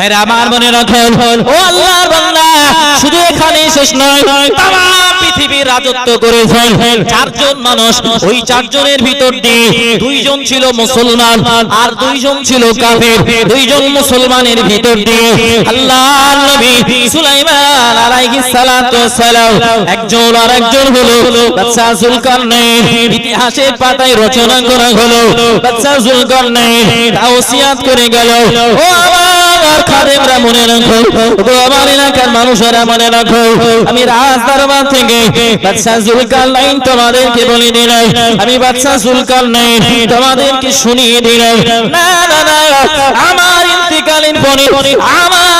ভাইরা, আমার মনে রাখুন, ও আল্লাহর বান্দা, শুধু এখানেই শেষ নয় পৃথিবীর রাজত্ব করেছেন চারজন মানুষ, ওই চারজনের ভিতর দিয়ে দুইজন ছিল মুসলমান আর দুইজন ছিল কাফের। দুইজন মুসলমানের ভিতর দিয়ে আল্লাহ নবী সুলাইমান সালাতু ওয়াসসালাম একজন আর একজন হলো বাদশা ইতিহাসের পাতায় রচনা করা হলো বাদশা তাওসিয়াত করে গেল। ও আমার খাদেমরা মনে রাখো। গো আমার এলাকার মানুষেরা মনে রাখো। আমি রাজ দরবার থেকে বাদশা জুলকারনাইন তোমাদেরকে বলে দিলাম আমি বাদশা জুলকারনাইন তোমাদেরকে শুনিয়ে দিলাম না না না, আমার ইন্তিকালীন পরে আমার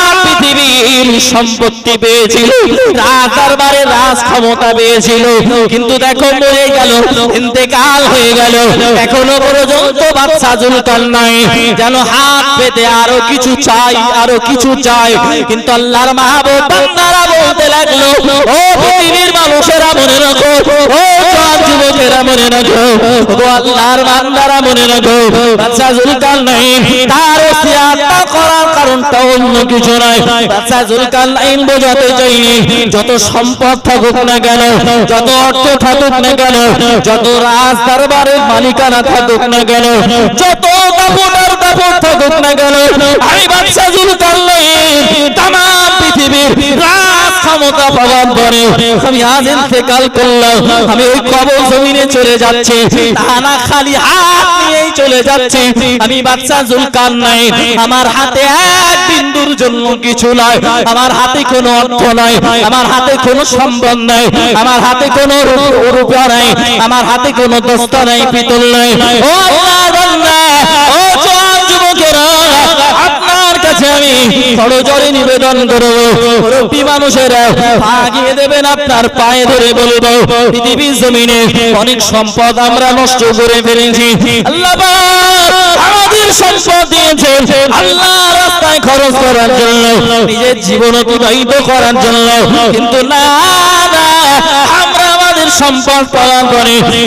পৃথিবীর সম্পত্তি পেয়েছিল রাজ দরবারে রাজ ক্ষমতা পেয়েছিল। কিন্তু দেখো মরে গেল, ইন্তেকাল হয়ে গেল। এখনও পর্যন্ত বাচ্চা জুলকার নাই, যেন হাত পেতে আরও কিছু চাই, আরও কিছু চাই। কিন্তু আল্লাহর মাহবুব বান্দারা বলতে লাগল, ও পৃথিবীর মানুষেরা মনে রাখো, ও যুবকেরা মনে রাখো, ও আল্লাহর বান্দারা মনে রাখো, বাচ্চা জুলকার নাই, তার ওসিয়াতটা করার কারণটা অন্য কিছু নয় বাচ্চা বোঝাতে চাইনি, যত সম্পদ থাকুক না কেন, যত অর্থ থাকুক না কেন, যত রাজ মালিকানা থাকুক না কেন, যত থাকুক না কেন, আমি তাম পৃথিবীর খালি আমি নাই আমার হাতে এক বিন্দুর জন্য কিছু নাই। আমার হাতে কোনো অর্থ নাই, আমার হাতে কোনো নাই, আমার হাতে কোনো রূপা নাই, আমার হাতে কোনো নাই, পিতল নাই। পায়ে ধরে জমিনে অনেক সম্পদ আমরা নষ্ট করে ফেলেছি। আল্লাহ সম্পদ দিয়েছে। আল্লাহ রাস্তায় খরচ আমাদের সম্পদ পাওয়ার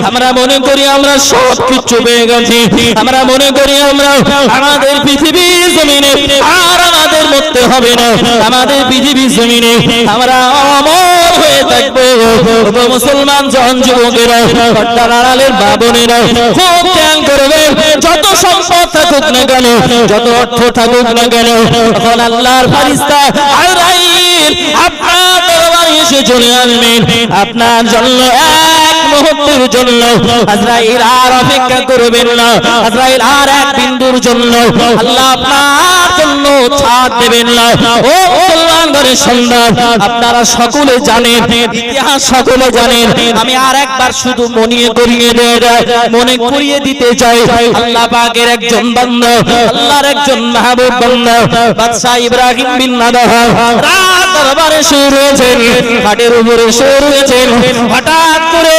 আমরা মনে করি আমরা সব কিছু গেছি। আমরা মনে করি আমরা আমাদের পৃথিবীর জমিনে আর আমাদের মরতে হবে না। আমাদের পৃথিবীর জমিনে আমরা অমর হয়ে থাকব। মুসলমান জন যুবকেরা পর্দার আড়ালের বাবনেরা খুব জ্ঞান করবে, যত সম্পদ থাকুক না কেন, যত অর্থ থাকুক না কেন, তখন আল্লাহর ফারিস্তা আপনার জন্য এক মুহূর্তের জন্য আজরাইল আর অপেক্ষা করবেন না। আজরাইল আর এক বিন্দুর জন্য আল্লাহ আপনার জন্য ছাড় দেবেন না। ও ঘরের সন্তান, আপনারা সকলে জানেন, ইতিহাস সকলে জানেন, আমি আর একবার শুধু মনে করিয়ে মনে করিয়ে দিতে চাই। আল্লাহ পাকের একজন আল্লাহর একজন মাহবুব বাদশাহ ইব্রাহিম বিন নাদাহ দরবারে শুয়ে রয়েছেন উপরে শুয়ে রয়েছেন, হঠাৎ করে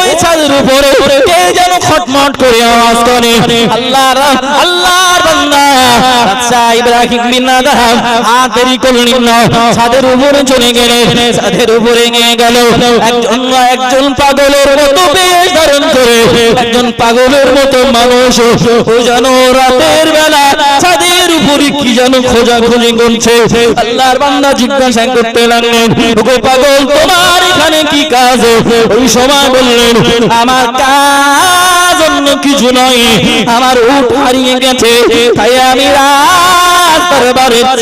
ওই ছাদের উপরে কে যেন খটমট করে আওয়াজ করে আল্লাহর বাদশাহ ইব্রাহিম বিন নাদাহ হাত দেরি করলেন না ছাদের উপরে চলে গেলেন ছাদের উপরে একজন পাগলের মতো মানুষ। রাতের বেলা ছাদের উপরে কি যেন খোঁজা খুঁজি করছে? আল্লাহর বান্দা জিজ্ঞাসা করতে লাগলেন পাগল, তোমার এখানে কি কাজ? ওই সময় বললেন, আমার কাজ অন্য কিছু নয়, আমার উঠ হারিয়ে গেছে, তাই আমি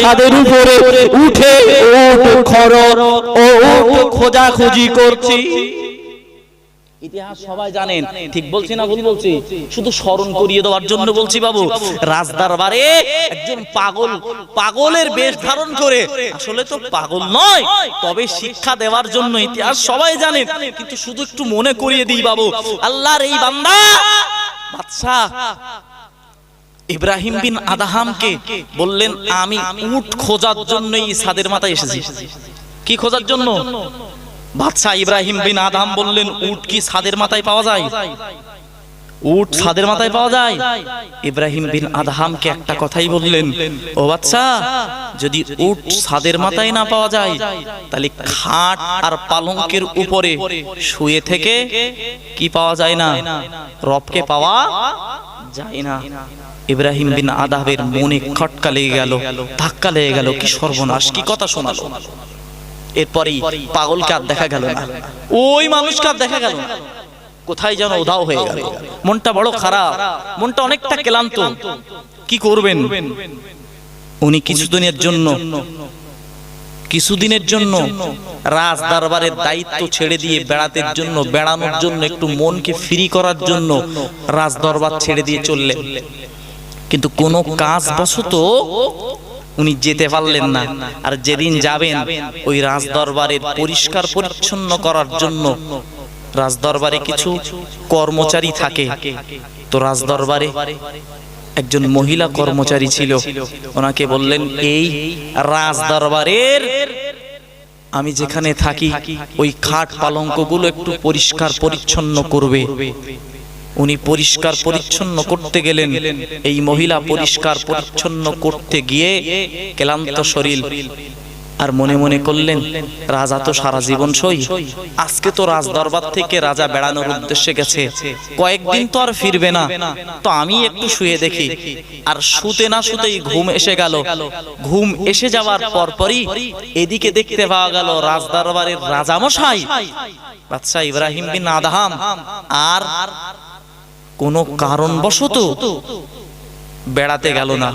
ছাদের উপরে উঠে উঠ খর ও খোঁজাখুঁজি করছি। ইতিহাস সবাই জানেন। ঠিক বলছি না ভুল বলছি? শুধু স্মরণ করিয়ে দেওয়ার জন্য বলছি বাবু রাজদরবারে একজন পাগল পাগলের বেশ ধারণ করে। আসলে তো পাগল নয়। তবে শিক্ষা দেওয়ার জন্য ইতিহাস সবাই জানেন কিন্তু শুধু একটু মনে করিয়ে দিই বাবু। আল্লাহর এই বান্দা বাদশাহ ইব্রাহিম বিন আদাহামকে বললেন আমি উট খোঁজার জন্যই সাদের মাথায় এসেছি। কি খোঁজার জন্য? বাদশাহ ইব্রাহিম বিন আদাম বললেন, উট কি ছাদের মাথায় পাওয়া যায়? উট ছাদের মাথায় পাওয়া যায়। ইব্রাহিম বিন আদহামকে একটা কথাই বললেন, ও বাচ্চা যদি উট ছাদের মাথায় না পাওয়া যায়, তাহলে খাট আর পালঙ্কের উপরে শুয়ে থেকে কি পাওয়া যায় না? রবকে পাওয়া যায় না। ইব্রাহিম বিন আদাবের মনে খটকা লেগে গেল, ধাক্কা লেগে গেল, কি সর্বনাশ, কি কথা শোনালো। এরপরেই পাগলকে আর দেখা গেল না। ওই মানুষকে আর দেখা গেল। না কোথায় যেন উধাও হয়ে গেল। মনটা বড় খারাপ। মনটা অনেকটা ক্লান্ত। কি করবেন? উনি কিছুদিনের জন্য কিছুদিনের জন্য রাজ দরবারের দায়িত্ব ছেড়ে দিয়ে বেড়াতে জন্য, বেড়ানোর জন্য, একটু মনকে ফ্রি করার জন্য রাজ দরবার ছেড়ে দিয়ে চললেন। কিন্তু কোনো কাজ বশত উনি যেতে পারলেন না। আর যেদিন যাবেন ওই রাজ দরবারের পরিষ্কার পরিচ্ছন্ন করার জন্য রাজদরবারে কিছু কর্মচারী থাকে। তো রাজদরবারে একজন মহিলা কর্মচারী ছিল। ওনাকে বললেন এই রাজদরবারের আমি যেখানে থাকি ওই খাট পালঙ্কগুলো একটু পরিষ্কার পরিচ্ছন্ন করবে। উনি পরিষ্কার পরিচ্ছন্ন করতে গেলেন। এই মহিলা পরিষ্কার পরিচ্ছন্ন করতে গিয়ে ক্লান্ত শরীর। আর মনে মনে করলেন, রাজা তো সারা জীবন সই। আজকে তো রাজ দরবার থেকে রাজা বেড়ানোর উদ্দেশ্যে গেছে। কয়েকদিন তো আর ফিরবে না। তো আমি একটু শুয়ে দেখি। আর শুতে না শুতেই ঘুম এসে গেল। ঘুম এসে যাওয়ার পরপরই এদিকে দেখতে পাওয়া গেল রাজ দরবারের রাজামশাই। বাদশাহ ইব্রাহিম বিন আদহাম। আর কোনো কারণবশত বেড়াতে গেল না।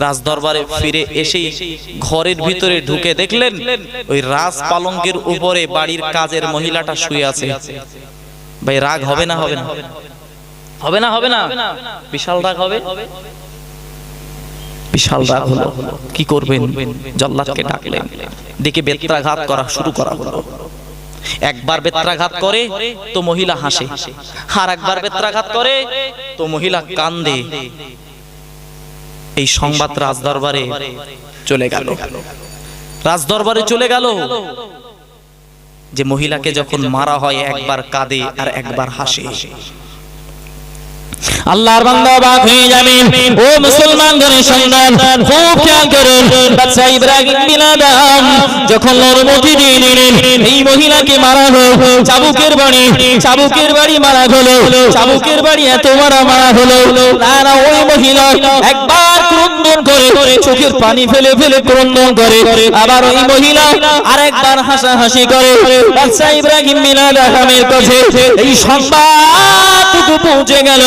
রাজ দরবারে ফিরে এসেই ঘরের ভিতরে ঢুকে দেখলেন ওই রাজ পালঙ্কের উপরে বাড়ির কাজের মহিলাটা শুয়ে আছে। ভাই, রাগ হবে না? হবে না। হবে না? হবে না? বিশাল রাগ হবে? বিশাল রাগ হলো। কি করবেন? জল্লাদকে ডাকলেন। দেখে বেত্রাঘাত করা শুরু করা হলো। একবার বেত্রাঘাত করে, তো মহিলা হাসে। আর একবার বেত্রাঘাত করে, তো মহিলা কান্দে। এই সংবাদ রাজদরবারে চলে গেল। রাজদরবারে চলে গেল যে মহিলাকে যখন মারা হয়, একবার কাঁদে আর একবার হাসে। আল্লাহর বান্দা বাক হয়ে যাবেন ও মুসলমান গণে সন্তান, খুব খেয়াল করুন বাচ্চা ইব্রাহিম বিন আদম যখন অনুমতি দিয়ে নিলেন এই মহিলাকে মারা হলো, চাবুকের বাড়ি চাবুকের বাড়ি মারা হলো, চাবুকের বাড়ি এত মারা মারা হলো। না ওই মহিলা একবার ক্রন্দন করে চোখের পানি ফেলে ফেলে ক্রন্দন করে। আবার ওই মহিলা আরেকবার হাসাহাসি করে। বাদশা ইব্রাহিম আদমের কাছে এই সংবাদটুকু পৌঁছে গেল।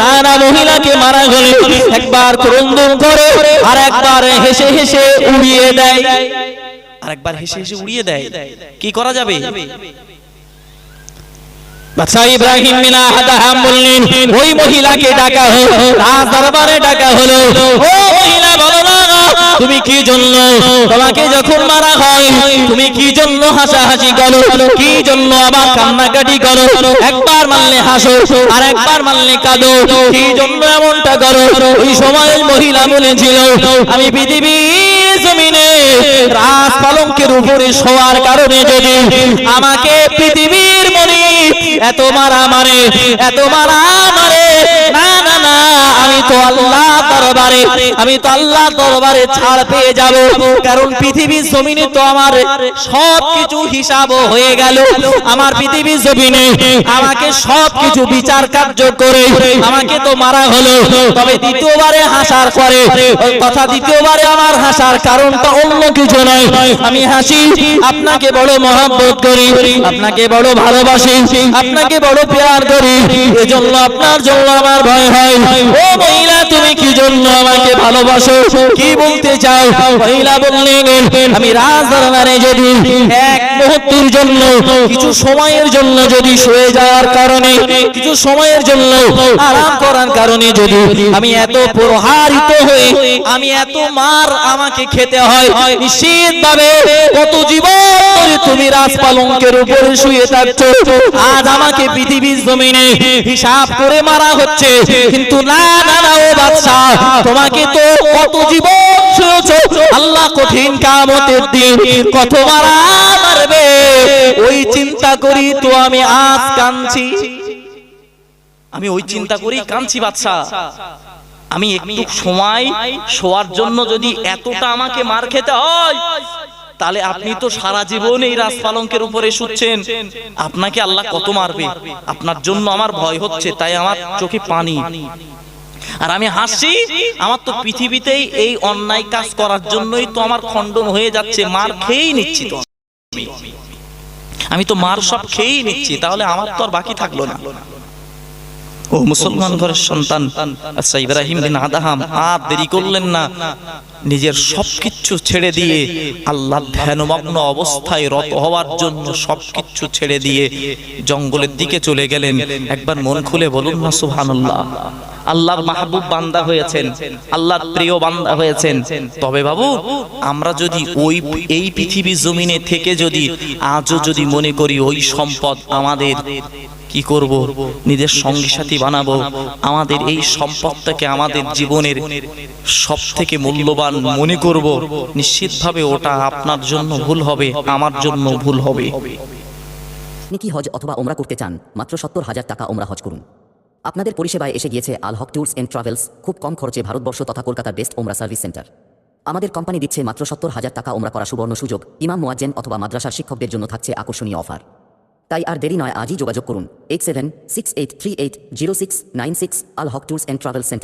না না মহিলাকে মারা গেলে। একবার ক্রন্দন করে আর একবার হেসে হেসে উড়িয়ে দেয়। আরেকবার হেসে হেসে উড়িয়ে দেয়। কি করা যাবে? বাদশাহ ইব্রাহিম বিন আদহাম বললেন ওই মহিলাকে ডাকা হলো, রাজ দরবারে ডাকা হলো। ও মহিলা, বলো না, তুমি কি জন্য তোমাকে যখন মারা হয়, তুমি কি জন্য করো, কি জন্য আবার করো? একবার মারলে হাসো, আর একবার মারলে কাঁদো, কি জন্য এমনটা করো? ওই সময় মহিলা বলেছিল, আমি পৃথিবীর জমিনে রাজ পালঙ্কের উপরে শোয়ার কারণে যদি আমাকে পৃথিবীর মনি এত মারা মারে এত মারা মারে না না আমি তো আল্লাহ দরবারে, আমি তো আল্লাহ দরবারে ছাড় পেয়ে যাব। কারণ পৃথিবীর জমিনে তো আমার সব কিছু হিসাব হয়ে গেল। আমার পৃথিবীর জমিনে আমাকে সব কিছু বিচার কার্য করে, আমাকে তো মারা হলো। তবে দ্বিতীয়বারে হাসার পরে কথা দ্বিতীয়বারে আমার হাসার কারণটা অন্য কিছু নয়। আমি হাসি, আপনাকে বড় মহব্বত করি, আপনাকে বড় ভালোবাসি, আপনাকে বড় প্যার করি। এজন্য, আপনার জন্য আমার ভয় হয়। ও মহিলা, তুমি কি জন্য আমাকে ভালোবাসো? কি বলতে চাও? মহিলা বললেন, আমি যদি এক মুহূর্তের জন্য, কিছু সময়ের জন্য যদি শুয়ে যাওয়ার কারণে, কিছু সময়ের জন্য আরাম করার কারণে যদি আমি এত প্রহারিত হয়ে, আমি এত মার আমাকে খেতে হয় নিশ্চিত ভাবে কত জীবন তুমি রাজ পালঙ্কের উপরে শুয়ে থাকছো। আজ আমাকে পৃথিবীর জমিনে হিসাব করে মারা হচ্ছে, কিন্তু না তোমাকে তো কত জীবন আল্লাহ কঠিন কামতের দিন কত মারা ওই চিন্তা করি তো আমি আজ কাঁদছি। আমি ওই চিন্তা করি কাঁদছি বাচ্চা। আমি একটু সময় শোয়ার জন্য যদি এতটা আমাকে মার খেতে হয়, তাহলে আপনি তো সারা জীবন এই রাজপালঙ্কের উপরে শুচ্ছেন। আপনাকে আল্লাহ কত মারবে? আপনার জন্য আমার ভয় হচ্ছে, তাই আমার চোখে পানি। আর আমি হাসি আমার তো পৃথিবীতেই এই অন্যায় কাজ করার জন্যই তো আমার খণ্ডন হয়ে যাচ্ছে মার খেয়েই নিচ্ছি তো আমি। আমি তো মার সব খেয়েই নিচ্ছি তাহলে আমার তো আর বাকি থাকল না। ও মুসলমান ঘরের সন্তান। আচ্ছা ইব্রাহিম বিন আদাহাম, আর দেরি করলেন না। নিজের সবকিছু ছেড়ে দিয়ে আল্লাহ ধ্যানমগ্ন অবস্থায় রত হওয়ার জন্য সবকিছু ছেড়ে দিয়ে জঙ্গলের দিকে চলে গেলেন। একবার মন খুলে বলুন না, সুবহানাল্লাহ। আল্লাহর মাহবুব বান্দা হয়েছেন, আল্লাহর প্রিয় বান্দা হয়েছেন। তবে বাবু, আমরা যদি ওই এই পৃথিবী জমিনে থেকে যদি আজও যদি মনে করি ওই সম্পদ আমাদের কি করব? নিজের সঙ্গী সাথী বানাবো? আমাদের এই সম্পদটাকে আমাদের জীবনের সব থেকে মূল্যবান মনে করব? নিশ্চিতভাবে ওটা আপনার জন্য ভুল হবে, আমার জন্য ভুল হবে। আপনি হজ অথবা ওমরা করতে চান? মাত্র সত্তর হাজার টাকা ওমরা হজ করুন। আপনাদের পরিষেবায় এসে গিয়েছে Al Haq tours and travels, খুব কম খরচে ভারতবর্ষ তথা কলকাতার বেস্ট ওমরা সার্ভিস সেন্টার। আমাদের কোম্পানি দিচ্ছে মাত্র সত্তর হাজার টাকা ওমরা করা সুবর্ণ সুযোগ। ইমাম মোয়াজ্জেন অথবা মাদ্রাসার শিক্ষকদের জন্য থাকছে আকর্ষণীয় অফার। তাই আর দেরি নয়, আজই যোগাযোগ করুন। Eight seven six eight three eight zero six nine six Al Haque tours and travel centre.